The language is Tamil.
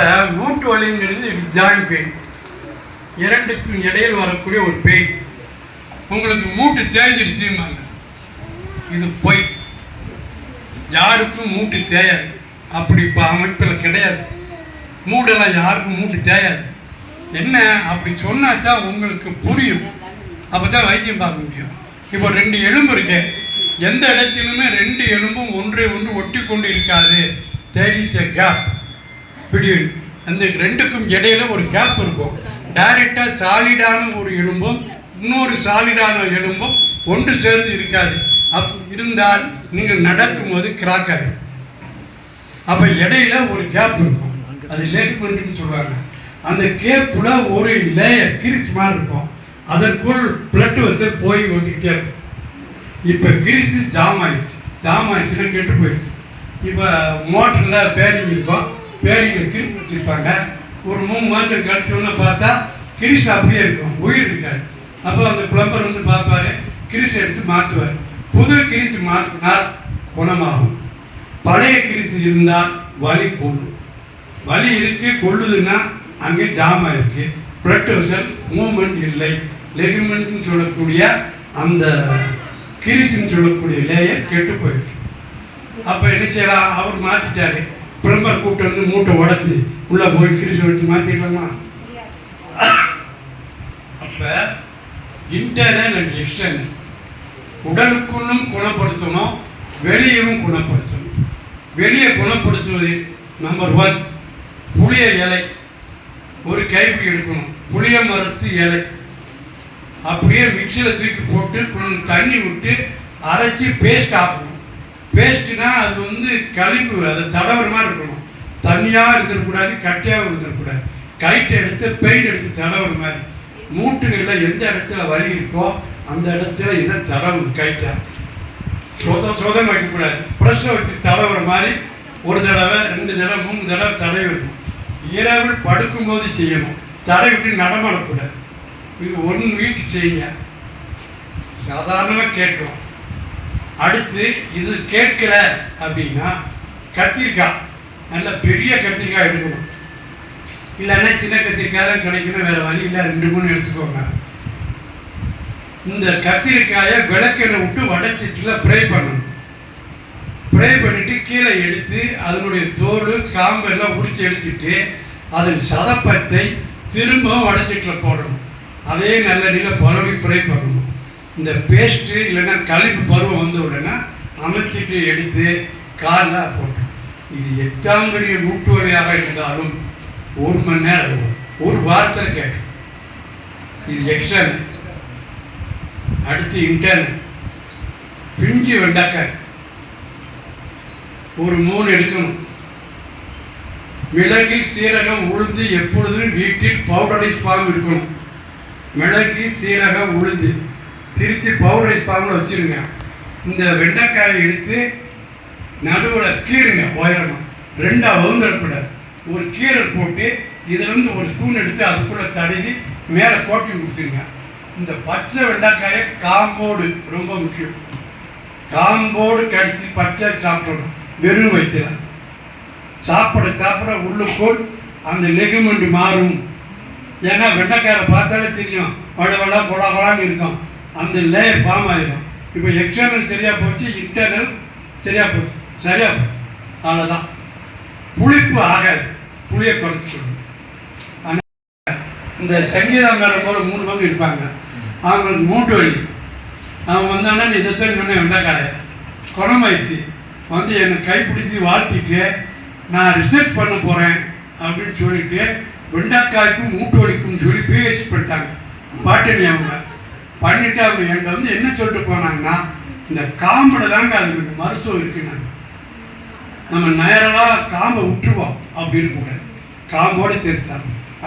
இப்போ மூட்டு வலிங்கிறது ஜாயின் பெயின் இரண்டுக்கும் இடையில் வரக்கூடிய ஒரு பெயின் உங்களுக்கு மூட்டு தேஞ்சிடுச்சுமாங்க இது பொய். யாருக்கும் மூட்டு தேயாது. அப்படி இப்போ அமைப்பில் கிடையாது. மூடெல்லாம் யாருக்கும் மூட்டு தேயாது. என்ன? அப்படி சொன்னா தான் உங்களுக்கு புரியும். அப்போ தான் வைத்தியம் பார்க்க முடியும். இப்போ ரெண்டு எலும்பு இருக்கே. எந்த இடத்திலுமே ரெண்டு எலும்பும் ஒன்றை ஒன்று ஒட்டி கொண்டு இருக்காது. தேர் இஸ் எ கேப் பிடியும் அந்த ரெண்டுக்கும் இடையில ஒரு கேப் இருக்கும். டைரெக்டாக சாலிடான ஒரு எலும்பும் இன்னொரு சாலிடான எலும்பும் ஒன்று சேர்ந்து இருக்காது. அப் இருந்தால் நீங்கள் நடக்கும்போது கிராக் ஆகும் அப்போ இடையில ஒரு கேப் இருக்கும். அது லேக்மெண்ட்னு சொல்லுவாங்க. அந்த கேப்புல ஒரு லேயர் கிரிஸ் மாதிரி இருக்கும். அதற்குள் பிளட் வெசல் போய் வந்துக்கிட்டே இருக்கும். இப்போ கிரிஸ் ஜாம் ஆயிடுச்சு ஜாம் ஆயிடுச்சுன்னா கெட்டு போயிடுச்சு. இப்போ மோட்டரில் பேரிங் இருக்கும். பேரிங்கில் கிரிஸ் வச்சுருப்பாங்க ஒரு மூணு மாதம் கிடச்சோன்னு பார்த்தா கிரிஸ் அப்படியே இருக்கும். உயிர் இருக்காது அப்போ அந்த பிளம்பர் வந்து பார்ப்பாரு கிரிஸ் எடுத்து மாற்றுவார். புது கிரிஸ் மாற்றினால் குணமாகும். பழைய கிரிஸ் இருந்தால் வலி போடும். வலி இருக்கு கொள்ளுதுன்னா அங்கே ஜாம் இருக்கு. பிளட் வெசல் மூவ்மெண்ட் இல்லை. லெகிமெண்ட்னு சொல்லக்கூடிய அந்த கிரிஸ்ன்னு சொல்லக்கூடிய லேயர் கெட்டு போயிருக்கு. அப்போ என்ன செய்யலாம்? அவர் மாற்றிட்டாரு பிளம்பர் கூப்பிட்டு வந்து மூட்டை உடச்சி உள்ளே போய் கிரிசு வச்சு மாற்றிக்கலாமா அப்போ இன்டர்னல் அண்ட் எக்ஸ்டர்னல் உடலுக்குள்ளும் குணப்படுத்தணும் வெளியவும் குணப்படுத்தணும். வெளியே குணப்படுத்துவது நம்பர் ஒன் புளிய இலை. ஒரு கைப்பிடி எடுக்கணும். புளிய மரத்து இலை. அப்படியே மிக்சியில் தூக்கி போட்டு கொஞ்சம் தண்ணி விட்டு அரைச்சி பேஸ்ட் ஆக்கணும். பேஸ்ட்னா அது வந்து கழிப்பு அது தடவர மாதிரி இருக்கணும். தண்ணியாக இருந்துடக்கூடாது கட்டியாகவும் இருந்துடக்கூடாது கைட்டை எடுத்து பெயிண்ட் எடுத்து தடவுற மாதிரி. மூட்டுகளில் எந்த இடத்துல வலி இருக்கோ அந்த இடத்துல இதை தடவும் கைட்டா சொத சொதம் வைக்கக்கூடாது. ப்ரெஷ்ஷை வச்சு தடவுற மாதிரி ஒரு தடவை ரெண்டு தடவை மூணு தடவை தடவி வைக்கணும். இரவில் படுக்கும்போது செய்யணும். தடவி விட்டு நடமாடக்கூடாது. இது ஒன்று வீட்டு செய்யுங்க. சாதாரணமாக கேட்கும் அடுத்து இது கேட்கல அப்படின்னா கத்திரிக்காய். நல்ல பெரிய கத்திரிக்காய் எடுக்கணும். இல்லைன்னா சின்ன கத்திரிக்காய் தான் கிடைக்கணும் வேறு வழி இல்லை ரெண்டு மூணு எடுத்துக்கோங்க. இந்த கத்திரிக்காயை விளக்கெண்ணெய் விட்டு வடைச்சிட்டில் ஃப்ரை பண்ணணும். ஃப்ரை பண்ணிவிட்டு கீழே எடுத்து அதனுடைய தோல் காம்பு எல்லாம் உரிச்சு எடுத்துட்டு அதன் சதப்பத்தை திரும்பவும் வடைச்சிட்டில் போடணும். அதே நல்ல நிலை பரவி ஃப்ரை பண்ணணும். இந்த பேஸ்ட்டு இல்லைன்னா கழிப்பு பருவம் வந்த உடனே அமைச்சிட்டு எடுத்து காலில் போட்டோம் இது எத்தாம் பெரிய மூட்டு வழியாக இருந்தாலும் ஒரு மணி நேரம் ஒரு வாரத்தில் கேட்டோம் இது எக்ஸ்டர்னல் அடுத்து இன்டர்னல் பிஞ்சு வெண்டைக்காய். ஒரு மூணு எடுக்கணும். மிளகு சீரகம் உளுந்து எப்பொழுதும் வீட்டில் பவுடரைஸ் ஃபார்ம் இருக்கணும். மிளகு சீரகம் உளுந்து. திருச்சி பவுடரை ஃபார்மில் வச்சுருங்க. இந்த வெண்டைக்காயை எடுத்து நடுவில் கீறுங்க உயரமாக ரெண்டாக வகுந்துடக்கூடாது ஒரு கீரை போட்டு இதிலிருந்து ஒரு ஸ்பூன் எடுத்து அதுக்குள்ளே தடவி மேலே கோட்டி கொடுத்துருங்க. இந்த பச்சை வெண்டைக்காயை காம்போடு ரொம்ப முக்கியம். காம்போடு கடிச்சு பச்சை சாப்பிடணும். வெறும் வைக்கலாம் சாப்பிட சாப்பிட உள்ளுக்குள் அந்த நெகுமண்டி மாறும். ஏன்னா வெண்டைக்காயை பார்த்தாலே தெரியும். வட வட கொலா கொலான்னு இருக்கும். அந்த லேயர் ஃபார்ம் ஆகிடும் இப்போ எக்ஸ்டர்னல் சரியாக போச்சு இன்டர்னல் சரியாக போச்சு. சரியாக போச்சு. அவ்வளோதான் புளிப்பு ஆகாது. புளியை குறைச்சிக்கணும். இந்த சங்கீதம் மேடம் போல மூணு பங்கு இருப்பாங்க. அவங்களுக்கு மூட்டு வலி அவன் வந்தானா நீ இதை சொன்னேன் வெண்டைக்காய குணமாயிடுச்சு. வந்து என்னை கைப்பிடிச்சி வாழ்த்திட்டு நான் ரிசர்ச் பண்ண போகிறேன் அப்படின்னு சொல்லிட்டு வெண்டைக்காய்க்கும் மூட்டு வலிக்கும் சொல்லி பிஹெச் பண்ணிட்டாங்க. பாட்டனி அவங்க. பண்ணிட்டு அவங்க என்கிட்ட வந்து என்ன சொல்லிட்டு போனாங்கன்னா இந்த காம்பில் தாங்க அதுக்கு மருத்துவம் இருக்குன்னாங்க நம்ம நேரலாக காம்பை விட்டுருவோம் அப்படின்னு கூட. காம்போடு சேர்த்து சாப்பிடணும்